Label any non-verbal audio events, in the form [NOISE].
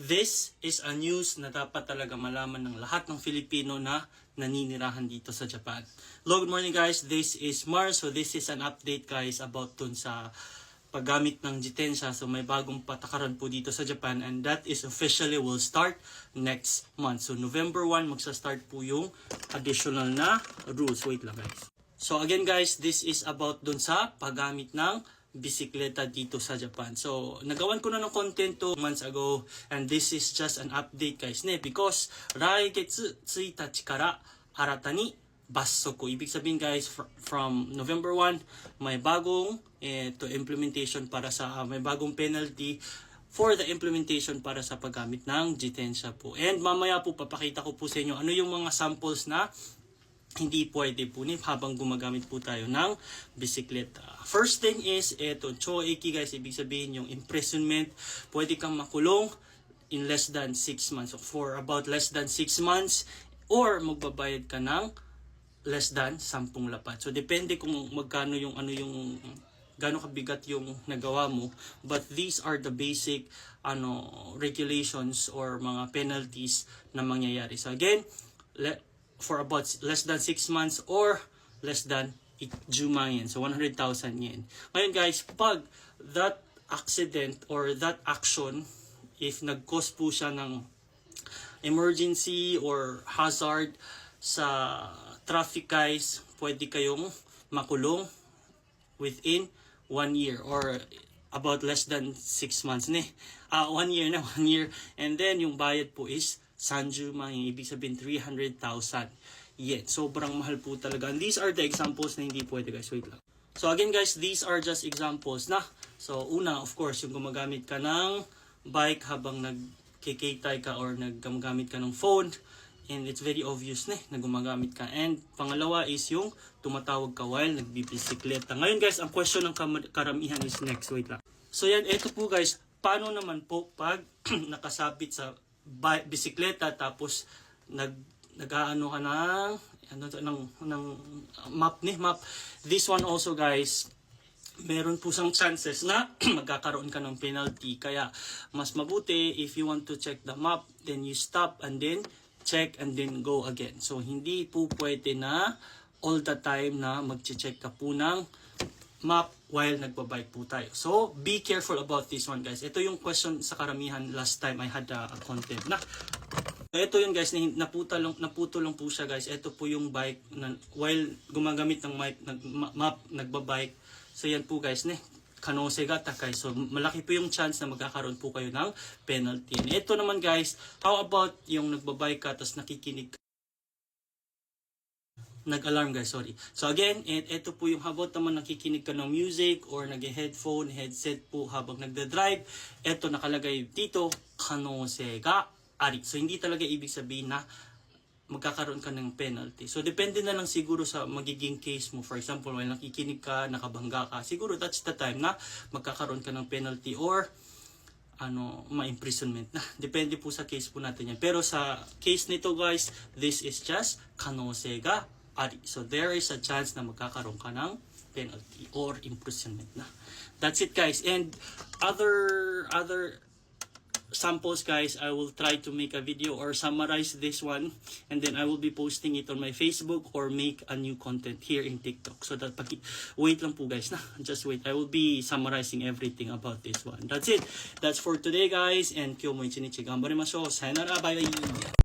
This is a news na dapat talaga malaman ng lahat ng Filipino na naninirahan dito sa Japan. Hello, good morning guys. This is Mars. So this is an update guys about dun sa paggamit ng jitensya. So may bagong patakaran po dito sa Japan and that is officially will start next month. So November 1 magsa-start po yung additional na rules. Wait lang guys. So again guys, this is about dun sa paggamit ng bisikleta dito sa Japan. So, nagawan ko na ng content to months ago and this is just an update guys ne because 来月1日から新たに罰則ibig sabihin guys fr- from November 1 may bagong eh, to implementation para sa ah, may bagong penalty for the implementation para sa paggamit ng jitensya po. And mamaya po papakita ko po sa inyo ano yung mga samples na hindi pwede po ni habang gumagamit po tayo ng bisikleta. First thing is, eto, choeki guys, ibig sabihin yung imprisonment, pwede kang makulong in less than 6 months, or for about less than 6 months, or magbabayad ka ng less than 10 lapat. So, depende kung magkano yung ano yung gaano kabigat yung nagawa mo but these are the basic ano regulations or mga penalties na mangyayari so again le- for about less than 6 months or less than 10 yen. So 100,000 yen. Ngayon guys, pag that accident or that action, if nag-cause po siya ng emergency or hazard sa traffic guys, pwede kayong makulong within one year or about less than six months ne. Ah, one year na, [LAUGHS] one year. And then, yung bayad po is sanju man, yung ibig sabihin 300,000 yen. Sobrang mahal po talaga. And these are the examples na hindi pwede guys. Wait lang. So again guys, these are just examples na. So una, of course, yung gumagamit ka ng bike habang nagkikitay ka or naggamit ka ng phone. And it's very obvious na, eh, na gumagamit ka. And pangalawa is yung tumatawag ka while nagbibisikleta. Ngayon guys, ang question ng karamihan is next. Wait lang. So yan, eto po guys, paano naman po pag [CLEARS THROAT] nakasabit sa bisikleta tapos nag nag-aano ka ng ano to, ng ng map ni map. This one also guys meron po sang chances na [CLEARS THROAT] magkakaroon ka ng penalty. Kaya mas mabuti if you want to check the map then you stop and then check and then go again. So hindi po pwede na all the time na magche-check ka po ng map while nagbabike po tayo. So, be careful about this one guys. Ito yung question sa karamihan last time I had a, content na. Ito yun guys, na- naputa lang, naputo lang po siya guys. Ito po yung bike na, while gumagamit ng mic, nag, ma- map, nagbabike. So yan po guys, ne, kanose ga takay. So malaki po yung chance na magkakaroon po kayo ng penalty. And ito naman guys, how about yung nagbabike ka tapos nakikinig ka nag-alarm guys, sorry. So again, et, ito po yung habot naman nakikinig ka ng music or nag-headphone, headset po habang nagda-drive. Ito nakalagay dito, kanose ga ari. So hindi talaga ibig sabihin na magkakaroon ka ng penalty. So depende na lang siguro sa magiging case mo. For example, while nakikinig ka, nakabangga ka, siguro that's the time na magkakaroon ka ng penalty or ano, ma-imprisonment na. [LAUGHS] Depende po sa case po natin yan. Pero sa case nito guys, this is just kanose ga ari. So there is a chance na magkakaroon ka ng penalty or imprisonment na. That's it guys. And other other samples guys, I will try to make a video or summarize this one and then I will be posting it on my Facebook or make a new content here in TikTok. So that pag wait lang po guys na. [LAUGHS] Just wait. I will be summarizing everything about this one. That's it. That's for today guys and kyo mo ichinichi gambarimashou. Sayonara. Bye bye.